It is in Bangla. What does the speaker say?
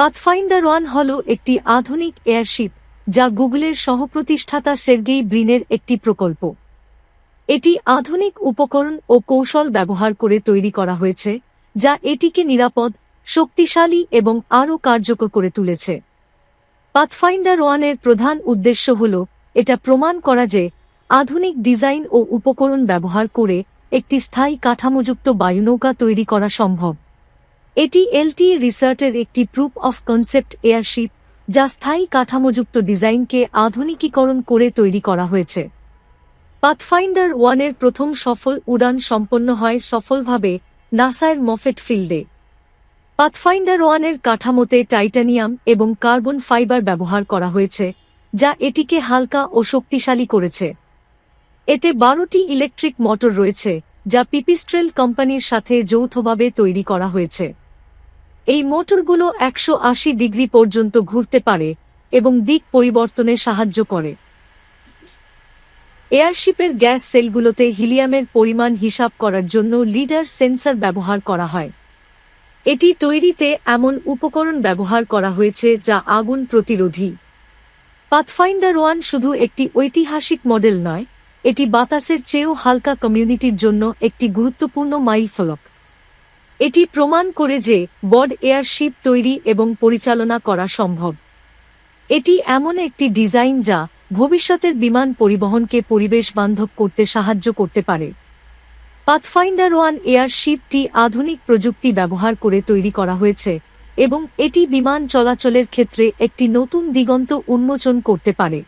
পাথফাইন্ডার ওয়ান হল একটি আধুনিক এয়ারশিপ যা গুগলের সহপ্রতিষ্ঠাতা সের্গেই ব্রিনের একটি প্রকল্প। এটি আধুনিক উপকরণ ও কৌশল ব্যবহার করে তৈরি করা হয়েছে, যা এটিকে নিরাপদ, শক্তিশালী এবং আরও কার্যকর করে তুলেছে। পাথফাইন্ডার ওয়ানের প্রধান উদ্দেশ্য হল, এটা প্রমাণ করা যে আধুনিক ডিজাইন ও উপকরণ ব্যবহার করে একটি স্থায়ী কাঠামোযুক্ত বায়ুনৌকা তৈরি করা সম্ভব। এটি এলটি রিসার্টের একটি প্রুফ অফ কনসেপ্ট এয়ারশিপ যা স্থায়ী কাঠামোযুক্ত ডিজাইনকে আধুনিকীকরণ করে তৈরি করা হয়েছে। পাথফাইন্ডার ওয়ানের প্রথম সফল উড়ান সম্পন্ন হয় সফলভাবে নাসায়ের মফেট ফিল্ডে। পাথফাইন্ডার ওয়ানের কাঠামোতে টাইটানিয়াম এবং কার্বন ফাইবার ব্যবহার করা হয়েছে, যা এটিকে হালকা ও শক্তিশালী করেছে। এতে বারোটি ইলেকট্রিক মোটর রয়েছে যা পিপিস্ট্রেল কোম্পানির সাথে যৌথভাবে তৈরি করা হয়েছে। এই মোটরগুলো একশো আশি ডিগ্রি পর্যন্ত ঘুরতে পারে এবং দিক পরিবর্তনে সাহায্য করে। এয়ারশিপের গ্যাস সেলগুলোতে হিলিয়ামের পরিমাণ হিসাব করার জন্য লিডার সেন্সর ব্যবহার করা হয়। এটি তৈরিতে এমন উপকরণ ব্যবহার করা হয়েছে যা আগুন প্রতিরোধী। পাথফাইন্ডার ওয়ান শুধু একটি ঐতিহাসিক মডেল নয় এটি বাতাসের চেয়েও হালকা কমিউনিটির জন্য একটি গুরুত্বপূর্ণ মাইলফলক। এটি প্রমাণ করে যে বড এয়ারশিপ তৈরি এবং পরিচালনা করা সম্ভব। এটি এমন একটি ডিজাইন যা ভবিষ্যতের বিমান পরিবহনকে পরিবেশ বান্ধব করতে সাহায্য করতে পারে। পাথফাইন্ডার ওয়ান এয়ারশিপটি আধুনিক প্রযুক্তি ব্যবহার করে তৈরি করা হয়েছে এবং এটি বিমান চলাচলের ক্ষেত্রে একটি নতুন দিগন্ত উন্মোচন করতে পারে।